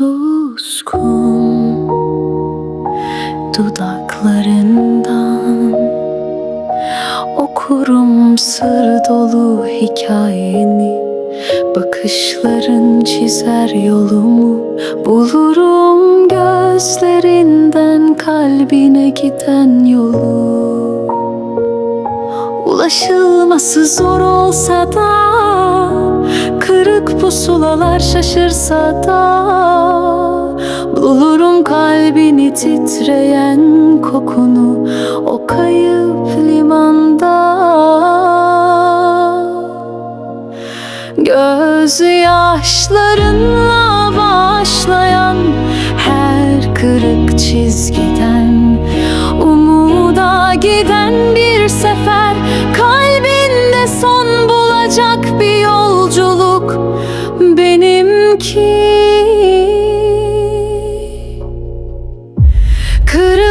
suskun dudaklarından. Okurum sır dolu hikayeni. Bakışların çizer yolumu. Bulurum gözlerinden kalbine giden yolu. Ulaşılması zor olsa da Kırık pusulalar şaşırsa da Bulurum kalbini titreyen kokunu O kayıp limanda Göz yaşlarınla başlayan Her kırık çizgiden 키 그릇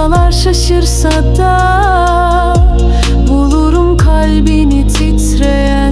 Dallar şaşırsa da Bulurum kalbini titreyen